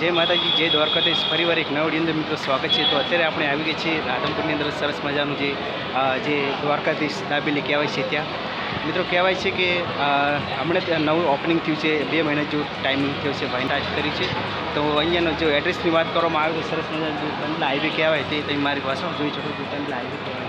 જય માતાજી, જય દ્વારકાધીશ. ફરીવાર એક નવડી અંદર મિત્રો સ્વાગત છે. તો અત્યારે આપણે આવી ગઈ છીએ રાધનપુરની અંદર. સરસ મજાનું જે જે દ્વારકાધીશ દાબેલી કહેવાય છે ત્યાં. મિત્રો, કહેવાય છે કે હમણાં ત્યાં નવું ઓપનિંગ થયું છે. બે મહિના જો ટાઈમિંગ થયો છે ભાઈ ટાચ કરી છે. તો અહીંયાનો જો એડ્રેસની વાત કરવામાં આવે તો સરસ મજાનું જે કંડલા હાઈવે કહેવાય તે તમે મારી ભાષામાં જોઈ શકો છો. કંડલા હાઈવે કહેવાય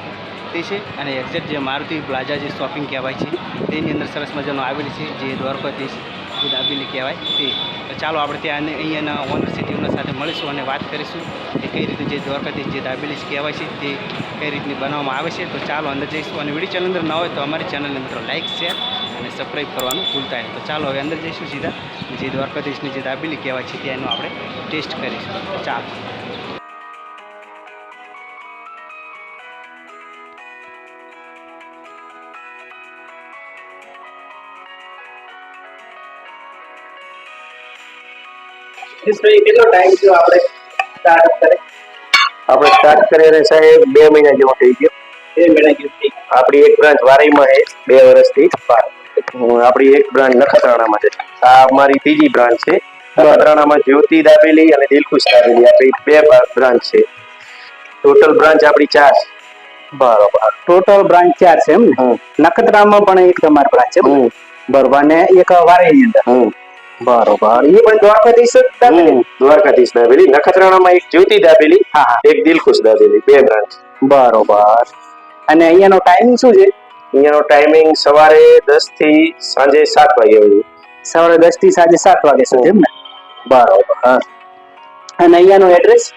તે છે અને એક્ઝેક્ટ જે મારુતિ પ્લાઝા જે શોપિંગ કહેવાય છે. તેની અંદર સરસ મજાનું આવેલી છે જે દ્વારકાધીશ જે દાબેલી કહેવાય. તે તો ચાલો આપણે ત્યાં અહીંયાના ઓનર છે તેમના સાથે મળીશું અને વાત કરીશું કે કઈ રીતે જે દ્વારકાધીશ જે દાબેલી કહેવાય છે તે કઈ રીતની બનાવવામાં આવે છે. તો ચાલો અંદર જઈશું અને વીડિયો ચેનલ અંદર ન હોય તો અમારી ચેનલને મિત્રો લાઇક શેર અને સબસ્ક્રાઈબ કરવાનું ભૂલતા નહીં. તો ચાલો હવે અંદર જઈશું સીધા. જે દ્વારકાધીશની જે દાબેલી કહેવાય છે, ત્યાંનું આપણે ટેસ્ટ કરીશું. તો કેટલો ટાઈમ થયો આપણે સ્ટાર્ટઅપ કરે આપણે સ્ટાર્ટ કરીને સાહેબ બે મહિના જેવો થઈ ગયો. બે મહિના જેવું થઈ ગયું. આપણી એક બ્રાન્ચ વારીમાં છે બે વર્ષથી આપણી એક બ્રાન્ચ નખત્રાણામાં છે. આ અમારી ત્રીજી બ્રાન્ચ છે. નખત્રાણામાં જ્યોતિ દાબેલી અને દિલખુશ દાબેલી આપણી બે બ્રાન્ચ છે. ટોટલ બ્રાન્ચ આપણી ચાર છે. બરોબર. ટોટલ બ્રાન્ચ ચાર છે એમ ને? હમ. નખત્રાણામાં પણ એક તમારી બ્રાન્ચ છે હમ. બરોબર. અને એક વારેની અંદર. બરોબર. એ પણ દ્વારકાધીશ જ દાબેલી? દ્વારકાધીશ દાબેલી. નખત્રાણામાં એક જ્યોતિ દાબેલી હા હા. એક દિલખુશ દાબેલી બે બ્રાન્ચ. બરોબર. અને અહીંયાનો ટાઈમિંગ શું છે? અહીંયાનો ટાઈમિંગ સવારે દસથી સાંજે સાત વાગે હોય સવારે દસથી સાંજે સાત વાગે સુધી એમ ને? બરોબર. હા અને અહીંયાનો એડ્રેસ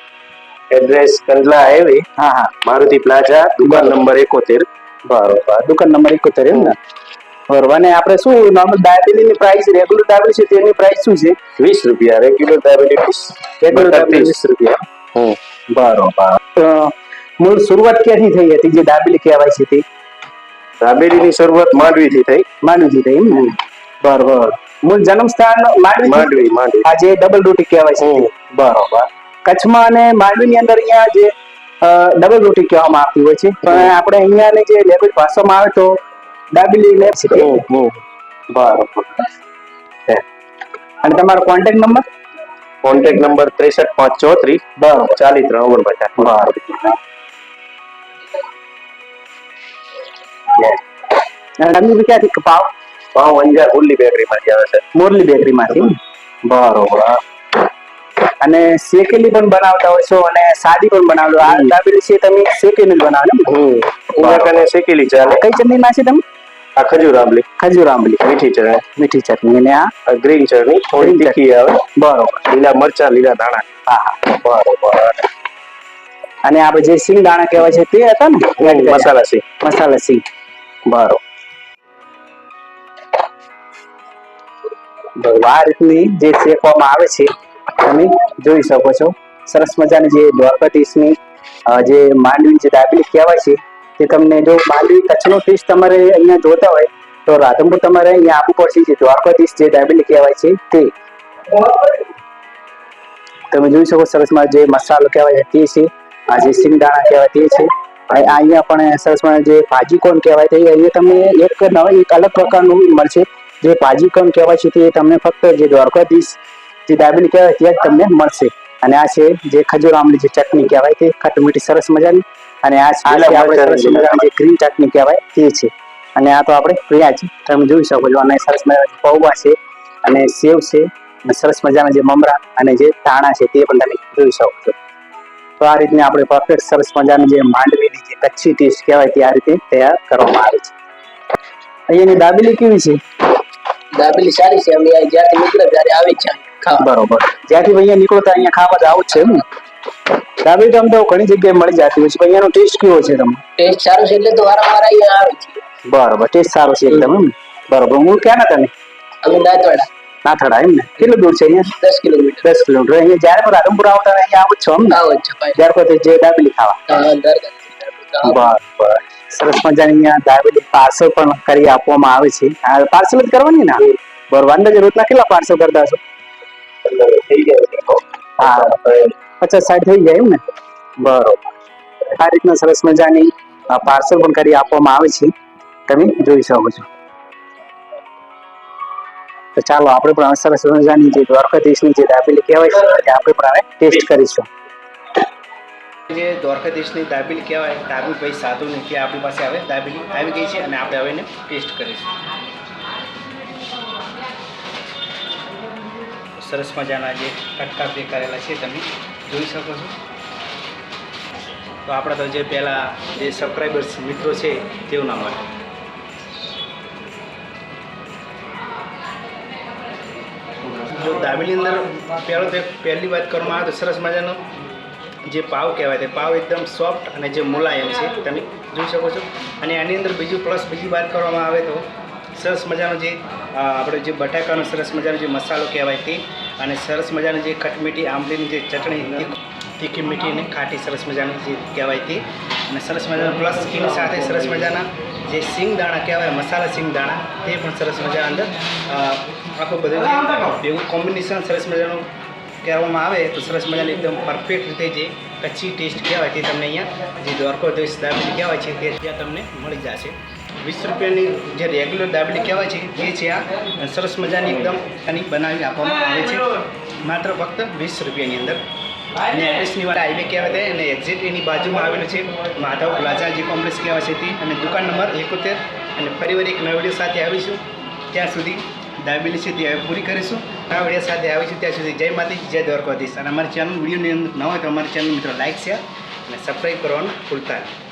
એડ્રેસ કંડલા હાઈવે હા હા. મારુતિ પ્લાઝા દુકાન નંબર એકોતેર. બરોબર. દુકાન નંબર એકોતેર એમ ને? બરોબર અને આપણે શું નોર્મલ દાબેલી ની પ્રાઇસ રેગ્યુલર દાબેલી છે તેની પ્રાઇસ શું છે? 20 રૂપિયા રેગ્યુલર વીસ. રેગ્યુલર દાબેલી 20 રૂપિયા. બરોબર. મૂળ શરૂઆત ક્યાંથી થઈ હતી જે દાબેલી કહેવાય છે તે? દાબેલીની શરૂઆત માંડવીથી થઈ. માંડવીથી થઈ એમ બરોબર. મૂળ જન્મ સ્થાન માંડવી માંડવી માંડવી. આ જે ડબલ રોટી કહેવાય છે બરોબર. કચ્છમાં અને માંડવીની અંદર અહીંયા જે ડબલ રોટી કહેવામાં આવતી હોય છે. પણ આપણે અહીંયાની જે લેંગ્વેજ ભાષામાં આવે તો દાબેલી લે. છે હમ, હમ. બરોબર અને તમારો કોન્ટેક્ટ નંબર કોન્ટેક્ટ નંબર ત્રેસઠ પાંચ ચોત્રીસ. બરોબર. ચાલીસ ત્રણ ઓગણપચાસ બરોબર. તમે ક્યાંથી? પાવ? ભાવ અંજાર મુરલી બેકરી માંથી આવે છે. મોરલી બેકરીમાંથી. બરોબર અને શેકેલી પણ બનાવતા હોય છો અને સાદી પણ બનાવતો આ દાબેલી છે તમે શેકેલી બનાવો ને? શેકેલી ચાલે કઈ ચટણી છે તમે? આ ખજૂર આંબલી. ખજૂર આંબલી. મીઠી ચટણી. મીઠી ચટણી અને આ આ ગ્રીન ચટણી. થોડી તીખી આવે. બરોબર. લીલા મરચા લીલા ધાણા. હા હા. બરોબર. અને આપણે જે સિંગ દાણા કહેવાય છે તે હતા ને? મસાલા સિંગ. મસાલા સિંગ. બરોબર. આ રીતની જે શેકવામાં આવે છે તમે જોઈ શકો છો. સરસ મજાની જે દ્વારકાધીશની જે માંડવી જે દાબેલી કહેવાય છે તે તમને જો માંડવી કચ્છનો ફિશ તમારે અહીંયા જોતા હોય, તો રાધનપુર તમારે અહીંયા આપવું પડશે જે દ્વારકાધીશ જે ડાયબિટી કહેવાય છે તે. તમે જોઈ શકો સરસમાં જે મસાલો કહેવાય તે છે, આ જે સિંગદાણા કહેવાય તે છે અહીંયા પણ સરસમાં જે ભાજી કોણ કહેવાય તે, અહીંયા તમને એક નવા એક અલગ પ્રકારનું મળશે. જે ભાજી કોણ કહેવાય છે તે તમને ફક્ત જે દ્વારકાધીશ જે ડાયબિટી કહેવાય ત્યાં જ તમને મળશે. અને આ છે જે ખજૂર આમલી જે ચટણી કહેવાય તે, ખટ મીઠી સરસ મજાની અને આ છે આપણે સરસ મજાની જે ગ્રીન ચટણી કહેવાય તે છે. અને આ તો આપણે પ્રિયા છે. તમે જોઈ શકો છો અને સરસ મજાના પૌવા છે અને સેવ છે અને સરસ મજાના જે મમરા અને જે ધાણા છે તે પણ તમે જોઈ શકો છો. તો આ રીતની આપણે પરફેક્ટ સરસ મજાની જે માંડવીની જે કચ્છી ટેસ્ટ કહેવાય તે આ રીતે તૈયાર કરવામાં આવે છે. અહીંયાની દાબેલી કેવી છે? દાબેલી સારી છે. અમે જ્યાંથી નીકળે ત્યારે આવી છે. બરોબર. જ્યાંથી અહીંયા નીકળો ત્યાં અહીંયા ખાવા તો આવું જ છે એમ ને? દાબેલી તો આમ તો ઘણી જગ્યાએ મળી જતી હોય છે. પણ અહીંયાનો ટેસ્ટ કેવો છે તમને? ટેસ્ટ સારો છે એટલે તો વારંવાર અહીંયા આવે છે. બરોબર ટેસ્ટ સારો છે એકદમ એમ? બરોબર હું ક્યાં ના? તમે અમે દાંતવાડા. નાથડા એમ ને? કેટલું દૂર છે અહીંયા? દસ કિલોમીટર. દસ કિલોમીટર. અહીંયા જ્યારે પણ રાધનપુર આવતા અહીંયા આવો છો એમ ને? આવો છો ત્યાર પછી જે દાબેલી ખાવા. બરાબર. સરસ મજાની અહીંયા દાબેલી પાર્સલ પણ કરી આપવામાં આવે છે. પાર્સલ જ કરવાની ને? બરોબર અંદાજે રોજના કેટલા પાર્સલ કરતા છે. હા. પચાસ સાઠ થઈ જાય એમ ને? બરોબર. આ રીતના સરસ મજાની પાર્સલ પણ કરી આપવામાં આવે છે. તમે જોઈ શકો છો. તો ચાલો આપણે પણ સરસ મજાની જે દ્વારકાધીશની જે દાબેલી કહેવાય છે તે આપણે પણ હવે ટેસ્ટ કરીશું. જે દ્વારકાધીશની દાબેલી કહેવાય દાબેલી ભાઈ સાધુ ને કે આપણી પાસે હવે દાબેલી આવી ગઈ છે અને આપણે હવે એને ટેસ્ટ કરીશું. સરસ મજાના જે કટકા બે કરેલા છે તમે. જોઈ શકો છો. તો આપણા તો જે પહેલાં જે સબસ્ક્રાઈબર્સ મિત્રો છે તેવું માટે જો દાબેલી અંદર પહેલો તે પહેલી વાત કરવામાં આવે તો સરસ મજાનો જે પાવ કહેવાય તે પાવ એકદમ સોફ્ટ અને જે મુલાયમ છે, તમે જોઈ શકો છો. અને આની અંદર બીજું પ્લસ બીજી વાત કરવામાં આવે તો સરસ મજાનો જે આપણે જે બટાકાનો સરસ મજાનો જે મસાલો કહેવાય તે અને સરસ મજાની જે ખટમીઠી આંબલીની જે ચટણી તીખી મીઠી અને ખાટી સરસ મજાની જે કહેવાય તે. અને સરસ મજાના પ્લસ એની સાથે સરસ મજાના જે દાણા કહેવાય, મસાલા દાણા, તે પણ સરસ મજા અંદર આખું બધું ભેગું કોમ્બિનેશન સરસ મજાનું કહેવામાં આવે તો સરસ મજાની એકદમ પરફેક્ટ રીતે જે કચ્છી ટેસ્ટ કહેવાય તે તમને અહીંયા જે દ્વારકાધીશ દાબેલી કહેવાય છે તે ત્યાં તમને મળી જશે. વીસ રૂપિયાની જે રેગ્યુલર દાબેલી કહેવાય છે, એ છે આ. સરસ મજાની એકદમ આની બનાવી આપવામાં આવે છે. માત્ર ફક્ત વીસ રૂપિયાની અંદર. અને એડ્રેસની વાત હાઈવે કહેવાય છે અને એક્ઝિટ એની બાજુમાં આવેલું છે, માધવ પ્લાઝા જે કોમ્પ્લેક્સ કહેવાય છે તે. અને દુકાન નંબર એકોતેર. અને ફરીવાર એક નવા સાથે આવીશું. ત્યાં સુધી દાબેલી છે તે હવે પૂરી કરીશું. આ સાથે આવીશું. ત્યાં સુધી જય માતા જય દ્વારકાધીશ. અને અમારી ચેનલ વિડીયોની અંદર ન હોય તો અમારી ચેનલ મિત્રો લાઈક શેર અને સબસ્ક્રાઈબ કરવાનું ભૂલતા નહીં.